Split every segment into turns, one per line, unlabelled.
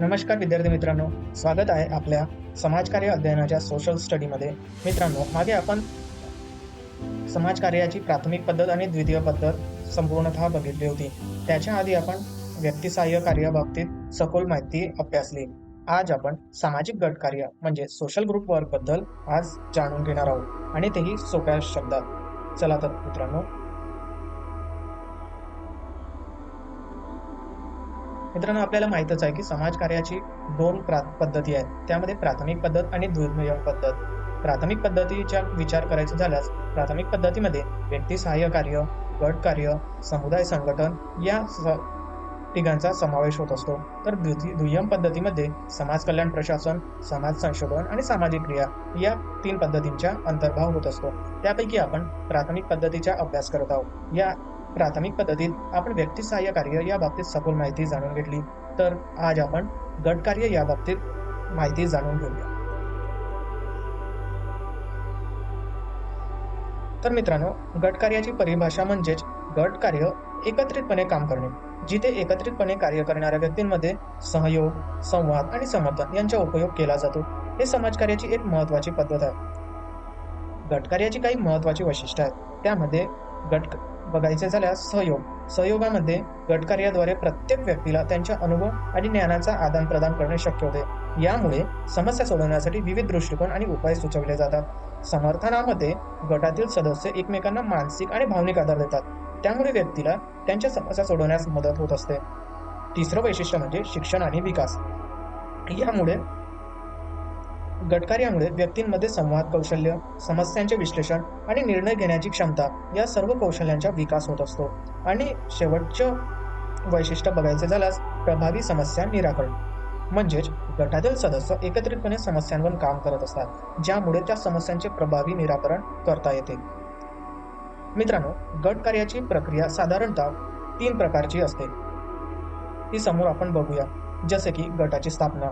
नमस्कार विद्यार्थी मित्रांनो स्वागत आहे आपल्या समाजकार्य अध्ययनाच्या सोशल स्टडीमध्ये मित्रांनो मागे आपण समाजकार्याची प्राथमिक पद्धत आणि द्वितीय पद्धत संपूर्णतः बघितली होती. त्याच्या आधी आपण व्यक्तिसहाय्य कार्याबाबतीत सखोल माहिती अभ्यासली. आज आपण सामाजिक गट कार्य म्हणजे सोशल ग्रुप वर्कबद्दल आज जाणून घेणार आहोत. आणि तेही सोप्या शब्दात. चला तर मित्रांनो मित्रांनो आपल्याला माहीतच आहे की समाजकार्याची दोन प्रा पद्धती आहेत. त्यामध्ये प्राथमिक पद्धत आणि दुर्मिळ पद्धत. प्राथमिक पद्धतीचा विचार करायचा झाल्यास प्राथमिक पद्धतीमध्ये व्यक्ती सहाय्य कार्य गट कार्य समुदाय संघटन या स- तिघांचा समावेश होत असतो. तर द्वितीय दुय्यम पद्धतीमध्ये समाज कल्याण प्रशासन समाज संशोधन आणि सामाजिक क्रिया या तीन पद्धतींचा अंतर्भाव होत असतो. त्यापैकी आपण प्राथमिक पद्धतीचा अभ्यास करत आहोत. या प्राथमिक पद्धतीत आपण व्यक्तिसहाय्य कार्य या बाबतीत सखोल माहिती जाणून घेतली. तर आज आपण गट कार्य या बाबतीत माहिती जाणून घेऊया. तर मित्रांनो गट कार्याची परिभाषा म्हणजेच गट कार्य एकत्रितपणे काम करणे जिथे एकत्रितपणे कार्य करणाऱ्या व्यक्तींमध्ये सहयोग संवाद आणि समर्थन यांचा उपयोग केला जातो. हे समाजकार्याची एक महत्वाची पद्धत आहे. गटकार्याची काही महत्वाची वैशिष्ट्य आहेत. त्यामध्ये गट बघायचे झाल्यास सहयोग सहयोगामध्ये गटकार्याद्वारे प्रत्येक व्यक्तीला त्यांच्या अनुभव आणि ज्ञानाचा आदान प्रदान करणे शक्य होते. यामुळे समस्या सोडवण्यासाठी विविध दृष्टिकोन आणि उपाय सुचवले जातात. समर्थनामध्ये गटातील सदस्य एकमेकांना मानसिक आणि भावनिक आधार देतात. त्यामुळे व्यक्तीला त्यांच्या समस्या सोडवण्यास मदत होत असते. तिसरं वैशिष्ट्य म्हणजे शिक्षण आणि विकास. यामुळे गटकार्यामुळे व्यक्तींमध्ये संवाद कौशल्य समस्यांचे विश्लेषण आणि निर्णय घेण्याची क्षमता या सर्व कौशल्यांचा विकास होत असतो. आणि शेवटचं वैशिष्ट्य बघायचे झाल्यास प्रभावी समस्या निराकरण. म्हणजेच गटातील सदस्य एकत्रितपणे समस्यांवर काम करत असतात ज्यामुळे त्या समस्यांचे प्रभावी निराकरण करता येते. मित्रांनो गट कार्याची प्रक्रिया साधारणतः तीन प्रकारची असते. ती समोर आपण बघूया जसे की गटाची स्थापना.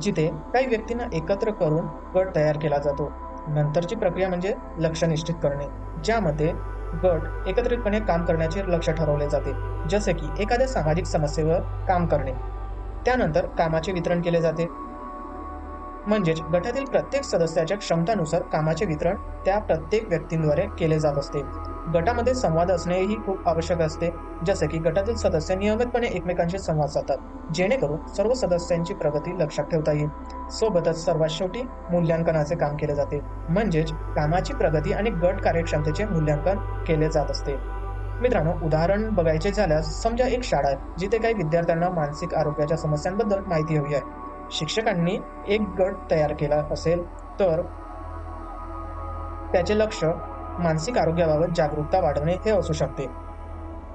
जिथे काही व्यक्तींना एकत्र करून गट तयार केला जातो. नंतरची प्रक्रिया म्हणजे लक्ष निश्चित करणे ज्यामध्ये गट एकत्रितपणे काम करण्याचे लक्ष ठरवले जाते. जसे की एखाद्या सामाजिक समस्येवर काम करणे. त्यानंतर कामाचे वितरण केले जाते. म्हणजेच गटातील प्रत्येक सदस्याच्या क्षमतानुसार कामाचे वितरण त्या प्रत्येक व्यक्तींद्वारे केले जात असते. गटामध्ये संवाद असणेही खूप आवश्यक असते जसे की गटातील सदस्य नियमितपणे एकमेकांशी संवाद साधतात जेणेकरून सर्व सदस्यांची प्रगती लक्षात ठेवता येईल. सोबतच सर्वात शेवटी मूल्यांकनाचे काम केले जाते म्हणजेच कामाची प्रगती आणि गट कार्यक्षमतेचे मूल्यांकन केले जात असते. मित्रांनो उदाहरण बघायचे झाल्यास समजा एक शाळा आहे जिथे काही विद्यार्थ्यांना मानसिक आरोग्याच्या समस्यांबद्दल माहिती हवी आहे. शिक्षकांनी एक गट तयार केला असेल तर त्याचे लक्ष मानसिक आरोग्याबाबत जागरूकता वाढवणे हे असू शकते.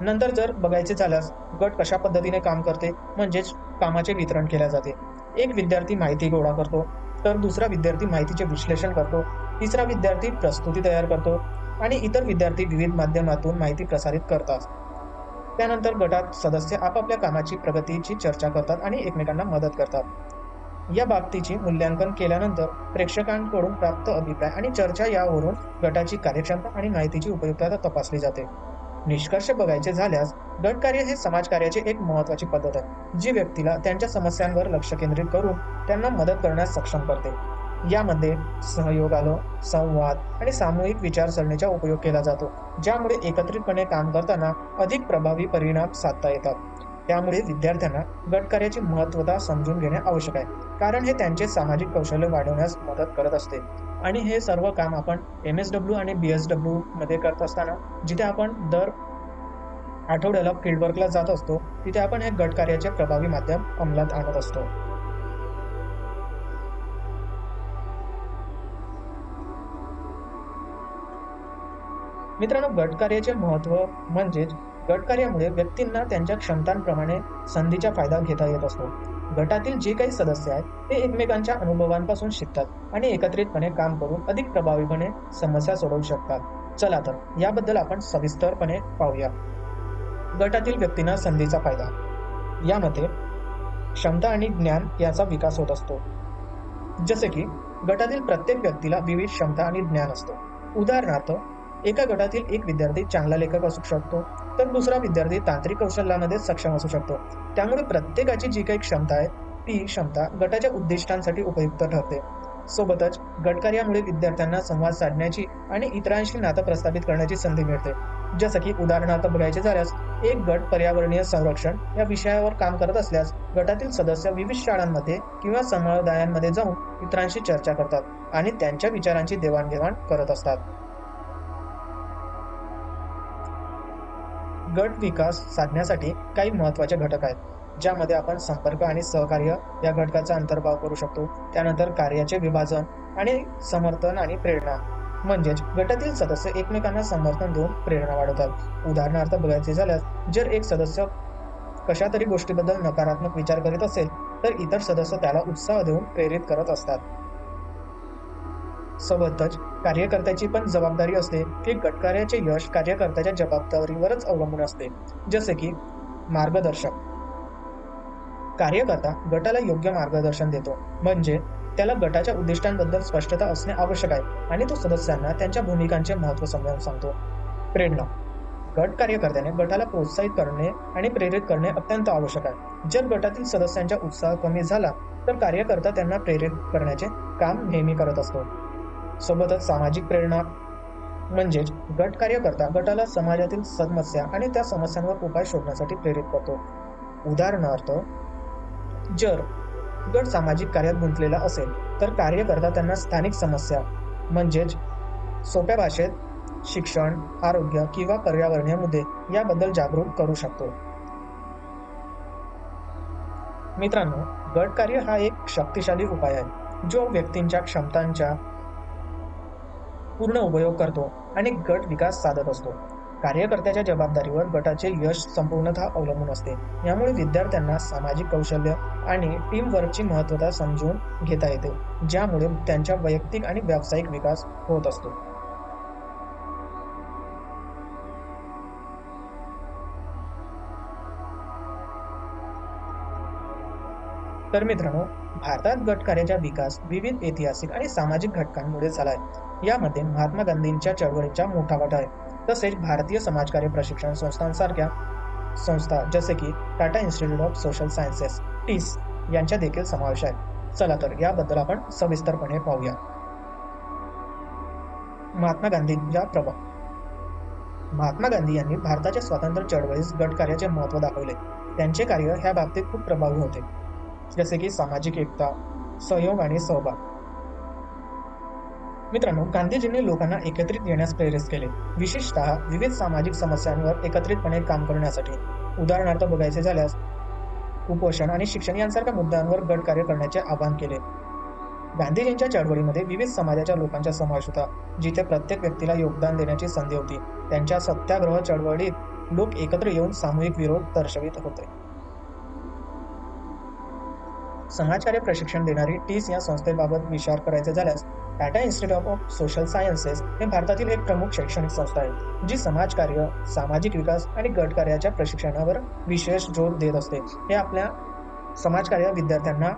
नंतर जर बघायचे झाल्यास गट कशा पद्धतीने काम करते म्हणजेच कामाचे वितरण केले जाते. एक विद्यार्थी माहिती गोळा करतो तर दुसरा विद्यार्थी माहितीचे विश्लेषण करतो तिसरा विद्यार्थी प्रस्तुती तयार करतो आणि इतर विद्यार्थी विविध माध्यमातून माहिती प्रसारित करतात. त्यानंतर गटात सदस्य आपापल्या कामाची प्रगतीची चर्चा करतात आणि एकमेकांना मदत करतात. या बाबतीची मूल्यांकन केल्यानंतर प्रेक्षकांकडून प्राप्त अभिप्राय आणि चर्चा यावरून गटाची कार्यक्षमता आणि माहितीची उपयुक्तता तपासली जाते. निष्कर्ष बघायचे झाल्यास गट कार्य हे समाजकार्याची एक महत्वाची पद्धत आहे जी व्यक्तीला त्यांच्या समस्यांवर लक्ष केंद्रित करून त्यांना मदत करण्यास सक्षम करते. यामध्ये सहयोगाला संवाद आणि सामूहिक विचारसरणीचा उपयोग केला जातो ज्यामुळे एकत्रितपणे काम करताना अधिक प्रभावी परिणाम साधता येतात. त्यामुळे विद्यार्थ्यांना गटकार्याची महत्वता समजून घेणे आवश्यक आहे. कारण हे त्यांचे सामाजिक कौशल्य वाढवण्यास मदत करत असते. आणि हे सर्व काम आपण एम एस डब्ल्यू आणि बी एस डब्ल्यू मध्ये करत असताना जिथे आपण दर आठवड्याला फील्डवर्कला जात असतो तिथे आपण हे गटकार्याचे प्रभावी माध्यम अंमलात आणत असतो. मित्रांनो गटकार्याचे महत्त्व म्हणजेच गटकार्यामुळे व्यक्तींना त्यांच्या क्षमतांप्रमाणे संधीचा फायदा घेता येत असतो. गटातील जे काही सदस्य आहेत ते एकमेकांच्या अनुभवांपासून शिकतात आणि एकत्रितपणे काम करून अधिक प्रभावीपणे समस्या सोडवू शकतात. चला तर याबद्दल आपण सविस्तरपणे पाहूया. गटातील व्यक्तींना संधीचा फायदा. यामध्ये क्षमता आणि ज्ञान याचा विकास होत असतो. जसे की गटातील प्रत्येक व्यक्तीला विविध क्षमता आणि ज्ञान असतो. उदाहरणार्थ एका गटातील एक विद्यार्थी चांगला लेखक असू शकतो तर दुसरा विद्यार्थी तांत्रिक कौशल्यामध्ये सक्षम असू शकतो. त्यामुळे प्रत्येकाची जी काही क्षमता आहे ती क्षमता गटाच्या उद्दिष्टांसाठी उपयुक्त ठरते. सोबतच गटकार्यामुळे विद्यार्थ्यांना संवाद साधण्याची आणि इतरांशी नातं प्रस्थापित करण्याची संधी मिळते. जसं की उदाहरणार्थ बघायचे झाल्यास एक गट पर्यावरणीय संरक्षण या विषयावर काम करत असल्यास गटातील सदस्य विविध शाळांमध्ये किंवा समुदायांमध्ये जाऊन इतरांशी चर्चा करतात आणि त्यांच्या विचारांची देवाणघेवाण करत असतात. गट विकास साधण्यासाठी काही महत्त्वाचे घटक आहेत ज्यामध्ये आपण संपर्क आणि सहकार्य या घटकाचा अंतर्भाव करू शकतो. त्यानंतर कार्याचे विभाजन आणि समर्थन आणि प्रेरणा. म्हणजेच गटातील सदस्य एकमेकांना समर्थन देऊन प्रेरणा वाढवतात. उदाहरणार्थ बघायचे झाल्यास जर एक सदस्य कशा तरी गोष्टीबद्दल नकारात्मक विचार करीत असेल तर इतर सदस्य त्याला उत्साह देऊन प्रेरित करत असतात. सोबतच कार्यकर्त्याची पण जबाबदारी असते. की गटकार्याचे यश कार्यकर्त्याच्या जबाबदारीवरच अवलंबून असते. जसे की मार्गदर्शक. कार्यकर्ता गटाला योग्य मार्गदर्शन देतो. म्हणजे त्याला गटाच्या उद्दिष्टांबद्दल स्पष्टता असणे आवश्यक आहे आणि तो सदस्यांना त्यांच्या भूमिकांचे महत्त्व समजावून सांगतो. प्रेरणा. गट कार्यकर्त्याने गटाला प्रोत्साहित करणे आणि प्रेरित करणे अत्यंत आवश्यक आहे. जर गटातील सदस्यांचा उत्साह कमी झाला तर कार्यकर्ता त्यांना प्रेरित करण्याचे काम नेहमी करत असतो. सोबतच सामाजिक प्रेरणा म्हणजेच गट कार्यकर्ता गटाला समाजातील समस्या आणि त्या समस्यांवर उपाय शोधण्यासाठी प्रेरित करतो. उदाहरणार्थ जर गट सामाजिक कार्यात गुंतलेला असेल तर कार्यकर्ता त्यांना स्थानिक समस्या म्हणजेच सोप्या भाषेत शिक्षण आरोग्य किंवा पर्यावरणीय मुद्दे याबद्दल जागरूक करू शकतो. मित्रांनो गट कार्य हा एक शक्तिशाली उपाय आहे जो व्यक्तींच्या क्षमतांच्या पूर्ण उपयोग करतो आणि गट विकास साधत असतो. कार्यकर्त्याच्या जबाबदारीवर गटाचे यश संपूर्णतः अवलंबून असते. यामुळे विद्यार्थ्यांना सामाजिक कौशल्य आणि टीम वर्कची महत्त्वता समजून घेता येते ज्यामुळे त्यांच्या वैयक्तिक आणि व्यावसायिक विकास होत असतो. तर मित्रांनो भारतात गटकार्याचा विकास विविध ऐतिहासिक आणि सामाजिक घटकांमुळे झाला आहे यामध्ये महात्मा गांधींच्या चळवळीचा मोठा वाटा आहे. तसेच भारतीय समाजकार्य प्रशिक्षण संस्थांसारख्या संस्था जसे की Tata institute of social sciences TISS यांच्या देखील समावेश आहे. चला तर याबद्दल आपण सविस्तरपणे पाहूया. महात्मा गांधींचा प्रभाव महात्मा गांधी यांनी भारताच्या स्वातंत्र्य चळवळीस गटकार्याचे महत्त्व दाखवले. त्यांचे कार्य ह्या बाबतीत खूप प्रभावी होते. जसे की सामाजिक एकता सहयोग आणि सहभाग. मित्रांनो गांधीजींनी लोकांना एकत्रित येण्यास प्रेरित केले. विशेषतः विविध सामाजिक समस्यांवर एकत्रितपणे काम करण्यासाठी. उदाहरणार्थ बघायचे झाल्यास कुपोषण आणि शिक्षण यांसारख्या मुद्द्यांवर गट कार्य करण्याचे आवाहन केले. गांधीजींच्या चळवळीमध्ये विविध समाजाच्या लोकांचा समावेश होता जिथे प्रत्येक व्यक्तीला योगदान देण्याची संधी होती. त्यांच्या सत्याग्रह चळवळीत लोक एकत्र येऊन सामूहिक विरोध दर्शवित होते. समाजकार्य प्रशिक्षण देणारी टीस या संस्थेबाबत विचार करायचे झाल्यास Tata institute of social sciences हे भारतातील एक प्रमुख शैक्षणिक संस्था आहे जी समाजकार्य सामाजिक विकास आणि गटकार्याच्या प्रशिक्षणावर विशेष जोर देत असते. हे आपल्या समाजकार्य विद्यार्थ्यांना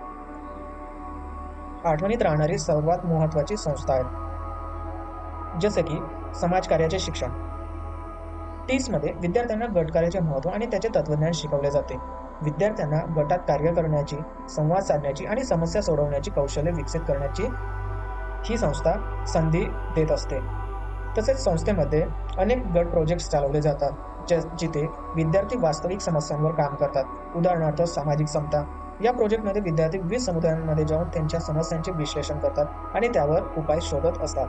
आठवणीत राहणारी सर्वात महत्वाची संस्था आहे. जसे की समाजकार्याचे शिक्षण. तीसमध्ये विद्यार्थ्यांना गटकार्याचे महत्त्व आणि त्याचे तत्वज्ञान शिकवले जाते. विद्यार्थ्यांना गटात कार्य करण्याची संवाद साधण्याची आणि समस्या सोडवण्याची कौशल्य विकसित करण्याची ही संस्था संधी देत असते. तसेच संस्थेमध्ये अनेक गट प्रोजेक्ट्स चालवले जातात जिथे विद्यार्थी वास्तविक समस्यांवर काम करतात. उदाहरणार्थ सामाजिक समता. या प्रोजेक्टमध्ये विद्यार्थी विविध समुदायांमध्ये जाऊन त्यांच्या समस्यांचे विश्लेषण करतात आणि त्यावर उपाय शोधत असतात.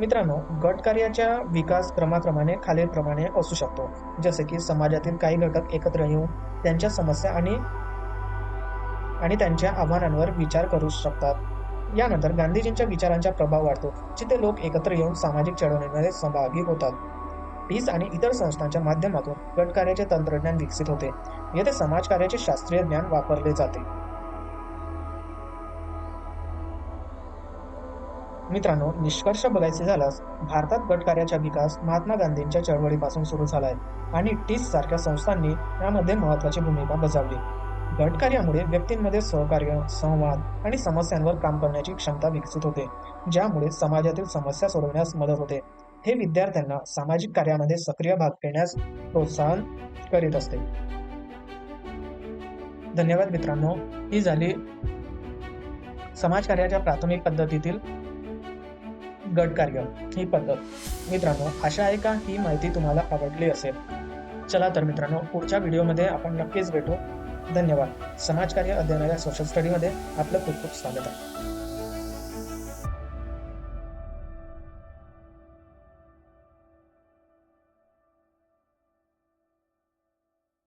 मित्रांनो गट कार्याच्या विकास क्रमाक्रमाने खालीलप्रमाणे असू शकतो. जसे की समाजातील काही घटक एकत्र येऊन त्यांच्या समस्या आणि आणि त्यांच्या आव्हानांवर विचार करू शकतात. यानंतर गांधीजींच्या विचारांचा प्रभाव वाढतो. जिथे लोक एकत्र येऊन सामाजिक चळवळीमध्ये सहभागी होतात. पीस आणि इतर संस्थांच्या माध्यमातून गटकार्याचे तंत्रज्ञान विकसित होते. येथे समाजकार्याचे शास्त्रीय ज्ञान वापरले जाते. मित्रांनो निष्कर्ष बघायचे झाल्यास भारतात गटकार्याचा विकास महात्मा गांधींच्या चळवळीपासून सुरू झाला आहे आणि टीस सारख्या संस्थांनी यामध्ये महत्वाची भूमिका बजावली. गटकार्यामुळे व्यक्तींमध्ये सहकार्य संवाद आणि समस्यांवर काम करण्याची क्षमता विकसित होते ज्यामुळे समाजातील समस्या सोडवण्यास मदत होते. हे विद्यार्थ्यांना सामाजिक कार्यामध्ये सक्रिय भाग घेण्यास प्रोत्साहन करीत असते. धन्यवाद मित्रांनो. ही झाली समाजकार्याच्या प्राथमिक पद्धतीतील गटकार्य. ही पद्धत. मित्रांनो आशा आहे का? ही माहिती तुम्हाला आवडली असेल. चला तर मित्रांनो पुढच्या व्हिडिओमध्ये आपण नक्कीच भेटू. धन्यवाद. समाजकार्य अध्ययनाच्या सोशल स्टडीमध्ये आपलं खूप खूप स्वागत आहे.